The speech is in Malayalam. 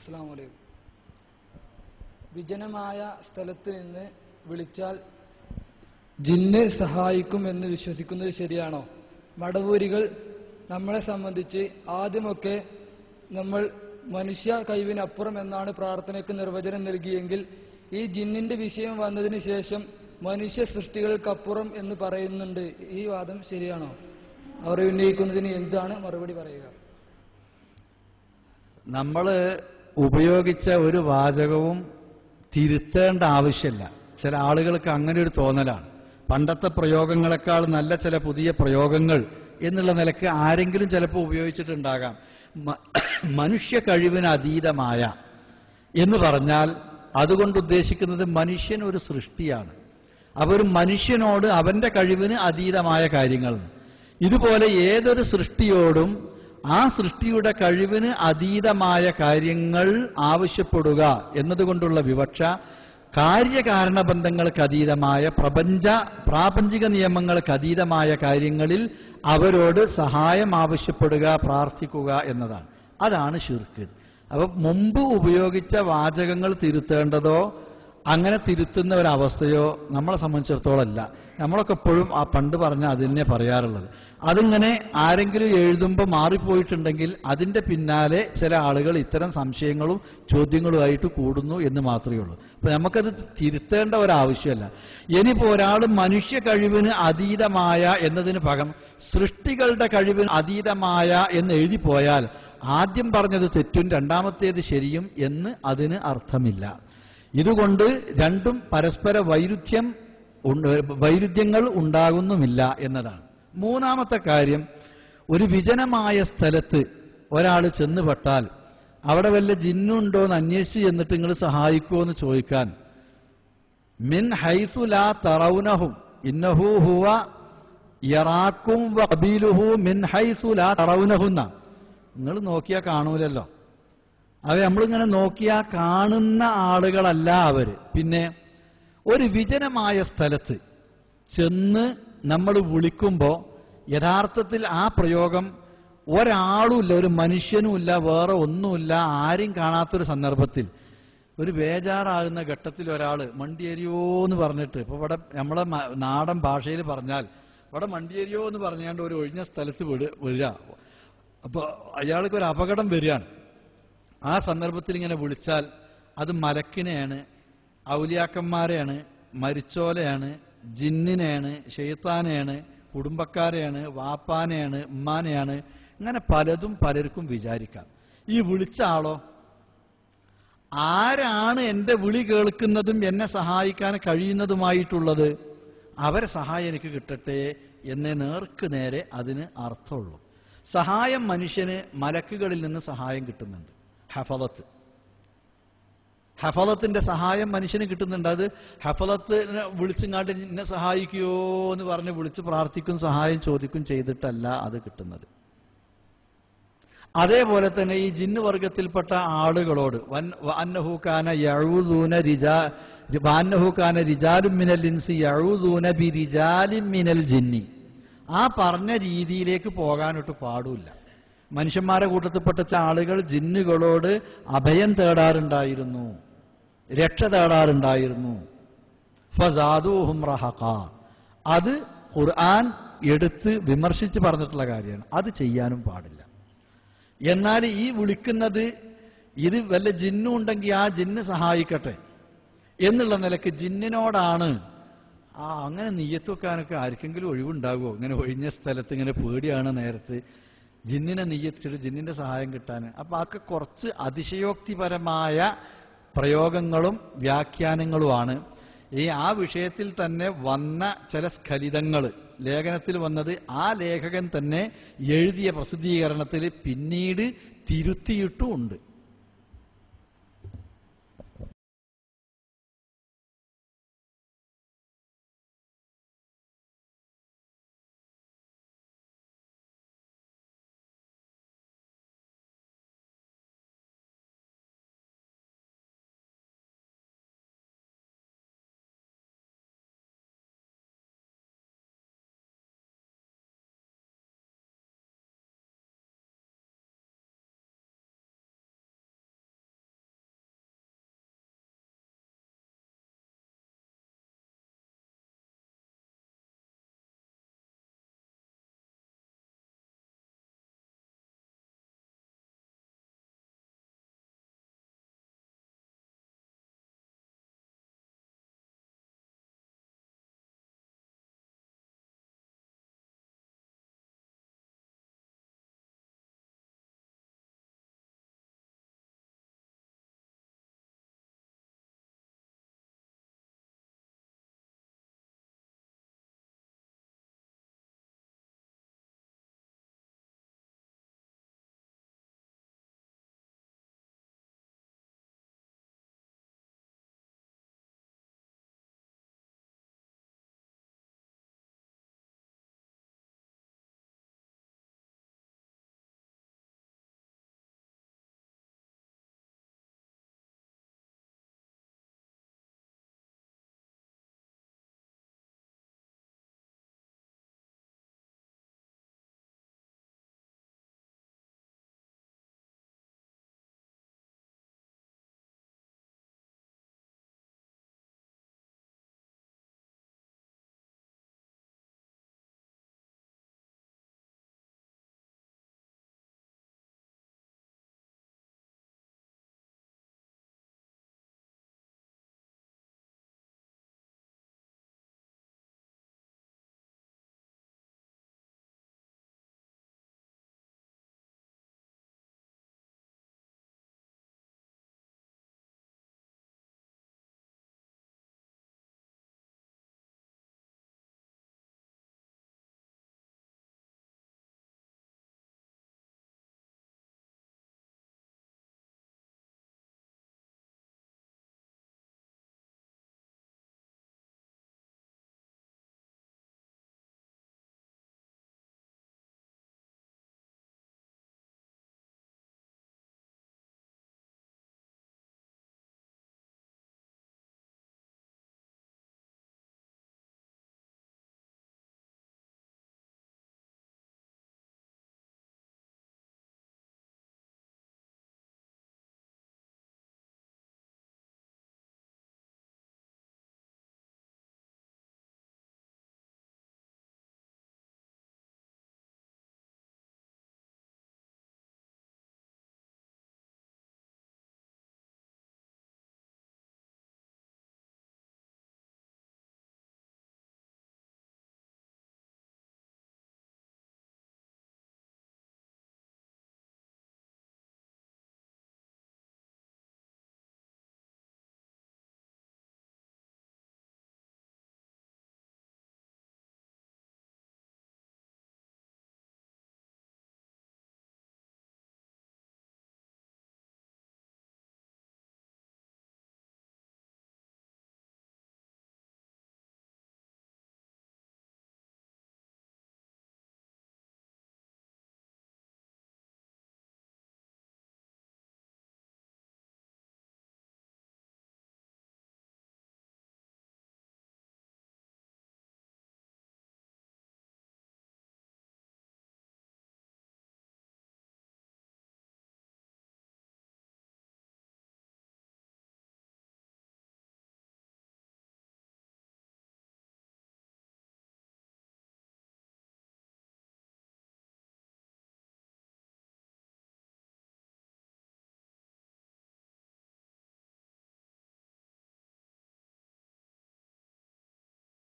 അസ്സാം വലൈക്കും വിജനമായ സ്ഥലത്ത് നിന്ന് വിളിച്ചാൽ ജിന്നെ സഹായിക്കും എന്ന് വിശ്വസിക്കുന്നത് ശരിയാണോ? മടവൂരികൾ നമ്മളെ സംബന്ധിച്ച് ആദ്യമൊക്കെ നമ്മൾ മനുഷ്യ കഴിവിനപ്പുറം എന്നാണ് പ്രാർത്ഥനയ്ക്ക് നിർവചനം നൽകിയെങ്കിൽ ഈ ജിന്നിന്റെ വിഷയം വന്നതിന് ശേഷം മനുഷ്യ സൃഷ്ടികൾക്കപ്പുറം എന്ന് പറയുന്നുണ്ട്. ഈ വാദം ശരിയാണോ? അവർ ഉന്നയിക്കുന്നതിന് എന്താണ് മറുപടി പറയുക? നമ്മൾ ഉപയോഗിച്ച ഒരു വാചകവും തിരുത്തേണ്ട ആവശ്യമില്ല. ചില ആളുകൾക്ക് അങ്ങനെ ഒരു തോന്നലാണ്. പണ്ടത്തെ പ്രയോഗങ്ങളെക്കാൾ നല്ല ചില പുതിയ പ്രയോഗങ്ങൾ എന്നുള്ള നിലയ്ക്ക് ആരെങ്കിലും ചിലപ്പോൾ ഉപയോഗിച്ചിട്ടുണ്ടാകാം. മനുഷ്യ കഴിവിന് അതീതമായ എന്ന് പറഞ്ഞാൽ അതുകൊണ്ട് ഉദ്ദേശിക്കുന്നത് മനുഷ്യൻ ഒരു സൃഷ്ടിയാണ്. അപ്പൊ ഒരു മനുഷ്യനോട് അവന്റെ കഴിവിന് അതീതമായ കാര്യങ്ങൾ. ഇതുപോലെ ഏതൊരു സൃഷ്ടിയോടും ആ സൃഷ്ടിയുടെ കഴിവിന് അതീതമായ കാര്യങ്ങൾ ആവശ്യപ്പെടുക എന്നതുകൊണ്ടുള്ള വിവക്ഷ കാര്യകാരണ ബന്ധങ്ങൾക്ക് അതീതമായ പ്രപഞ്ച പ്രാപഞ്ചിക നിയമങ്ങൾക്ക് അതീതമായ കാര്യങ്ങളിൽ അവരോട് സഹായം ആവശ്യപ്പെടുക പ്രാർത്ഥിക്കുക എന്നതാണ്. അതാണ് ഷിർക്ക് അപ്പൊ മുമ്പ് ഉപയോഗിച്ച വാചകങ്ങൾ തിരുത്തേണ്ടതോ അങ്ങനെ തിരുത്തുന്ന ഒരവസ്ഥയോ നമ്മളെ സംബന്ധിച്ചിടത്തോളം അല്ല. നമ്മളൊക്കെ എപ്പോഴും ആ പണ്ട് പറഞ്ഞ അതിനെ പറയാറുള്ളത്. അതിങ്ങനെ ആരെങ്കിലും എഴുതുമ്പോൾ മാറിപ്പോയിട്ടുണ്ടെങ്കിൽ അതിന്റെ പിന്നാലെ ചില ആളുകൾ ഇത്തരം സംശയങ്ങളും ചോദ്യങ്ങളുമായിട്ട് കൂടുന്നു എന്ന് മാത്രമേ ഉള്ളൂ. അപ്പൊ നമുക്കത് തിരുത്തേണ്ട ഒരാവശ്യമല്ല. ഇനിയിപ്പോ ഒരാൾ മനുഷ്യ കഴിവിന് അതീതമായ എന്നതിന് പകരം സൃഷ്ടികളുടെ കഴിവിന് അതീതമായ എന്ന് എഴുതി പോയാൽ ആദ്യം പറഞ്ഞത് തെറ്റും രണ്ടാമത്തേത് ശരിയും എന്ന് അതിന് അർത്ഥമില്ല. ഇതുകൊണ്ട് രണ്ടും പരസ്പര വൈരുദ്ധ്യം വൈരുദ്ധ്യങ്ങൾ ഉണ്ടാകുന്നുമില്ല എന്നതാണ്. മൂന്നാമത്തെ കാര്യം ഒരു വിജനമായ സ്ഥലത്ത് ഒരാൾ ചെന്നുപെട്ടാൽ അവിടെ വല്ല ജിന്നുണ്ടോ എന്ന് അന്വേഷിച്ച് ചെന്നിട്ട് നിങ്ങൾ സഹായിക്കുമോ എന്ന് ചോദിക്കാൻ മിൻ ഹൈസു ലാ തറൗനഹും ഇന്നഹു ഹുവ യറാക്കും വബീലുഹു മിൻ ഹൈസു ലാ തറൗനഹുന്ന നിങ്ങൾ നോക്കിയാൽ കാണൂലല്ലോ. അവ നമ്മളിങ്ങനെ നോക്കിയാൽ കാണുന്ന ആളുകളല്ല അവർ. പിന്നെ ഒരു വിജനമായ സ്ഥലത്ത് ചെന്ന് നമ്മൾ വിളിക്കുമ്പോൾ യഥാർത്ഥത്തിൽ ആ പ്രയോഗം ഒരാളുമില്ല ഒരു മനുഷ്യനുമില്ല വേറെ ഒന്നുമില്ല ആരും കാണാത്തൊരു സന്ദർഭത്തിൽ ഒരു ബേജാറാകുന്ന ഘട്ടത്തിൽ ഒരാൾ മണ്ടിയേരിയോ എന്ന് പറഞ്ഞിട്ട് ഇപ്പൊ ഇവിടെ നമ്മളെ നാടൻ ഭാഷയിൽ പറഞ്ഞാൽ ഇവിടെ മണ്ടിയേരിയോ എന്ന് പറഞ്ഞുകൊണ്ട് ഒരു ഒഴിഞ്ഞ സ്ഥലത്ത് വിട വരിക. അപ്പൊ അയാൾക്ക് ഒരു അപകടം വരികയാണ്. ആ സന്ദർഭത്തിൽ ഇങ്ങനെ വിളിച്ചാൽ അത് മലക്കിനെയാണ് ഔലിയാക്കന്മാരെയാണ് മരിച്ചോലയാണ് ജിന്നിനെയാണ് ഷെയ്ത്താനെയാണ് കുടുംബക്കാരെയാണ് വാപ്പാനെയാണ് ഉമ്മാനെയാണ്. ഇങ്ങനെ പലതും പലർക്കും വിചാരിക്കാം. ഈ വിളിച്ച ആളോ? ആരാണ് എന്റെ വിളി കേൾക്കുന്നതും എന്നെ സഹായിക്കാൻ കഴിയുന്നതുമായിട്ടുള്ളത്? അവരെ സഹായം എനിക്ക് കിട്ടട്ടെ എന്നെ നേർക്ക് നേരെ അതിന് അർത്ഥമുള്ളൂ. സഹായം മനുഷ്യന് മലക്കുകളിൽ നിന്ന് സഹായം കിട്ടുന്നുണ്ട്. ഹഫലത്ത് ഹഫലത്തിന്റെ സഹായം മനുഷ്യന് കിട്ടുന്നുണ്ട്. അത് ഹഫലത്തിനെ വിളിച്ചിങ്ങാണ്ട് എന്നെ സഹായിക്കുമോ എന്ന് പറഞ്ഞ് വിളിച്ച് പ്രാർത്ഥിക്കും സഹായം ചോദിക്കും ചെയ്തിട്ടല്ല അത് കിട്ടുന്നത്. അതേപോലെ തന്നെ ഈ ജിന്ന് വർഗത്തിൽപ്പെട്ട ആളുകളോട് വൻ- വഅന്നഹുകാന യഊദൂന രിജാ വഅന്നഹുകാന റിജാലും മിനൽ ഇൻസി യഊദൂന ബി റിജാലിൻ മിനൽ ജിന്നി. ആ പറഞ്ഞ രീതിയിലേക്ക് പോകാനൊട്ട് പാടില്ല. മനുഷ്യന്മാരെ കൂട്ടത്തിൽപ്പെട്ട ആളുകൾ ജിന്നുകളോട് അഭയം തേടാറുണ്ടായിരുന്നു. രക്ഷ തേടാറുണ്ടായിരുന്നു. ഫസാദൂഹും അത് ഖുർആൻ എടുത്ത് വിമർശിച്ച് പറഞ്ഞിട്ടുള്ള കാര്യമാണ്. അത് ചെയ്യാനും പാടില്ല. എന്നാൽ ഈ വിളിക്കുന്നത് ഇത് വല്ല ജിന്നും ഉണ്ടെങ്കിൽ ആ ജിന്ന് സഹായിക്കട്ടെ എന്നുള്ള നിലയ്ക്ക് ജിന്നിനോടാണ് ആ അങ്ങനെ നെയ്യത്തുവെക്കാനൊക്കെ ആർക്കെങ്കിലും ഒഴിവുണ്ടാകുമോ ഇങ്ങനെ ഒഴിഞ്ഞ സ്ഥലത്ത് ഇങ്ങനെ പേടിയാണ് നേരത്ത്. ജിന്നിനെ നെയ്യത്തിച്ചിട്ട് ജിന്നിന്റെ സഹായം കിട്ടാൻ. അപ്പൊ അതൊക്കെ കുറച്ച് അതിശയോക്തിപരമായ പ്രയോഗങ്ങളും വ്യാഖ്യാനങ്ങളുമാണ്. ഈ ആ വിഷയത്തിൽ തന്നെ വന്ന ചില സ്ഖലിതങ്ങൾ ലേഖനത്തിൽ വന്നത് ആ ലേഖകൻ തന്നെ എഴുതിയ പ്രസിദ്ധീകരണത്തിൽ പിന്നീട് തിരുത്തിയിട്ടുമുണ്ട്.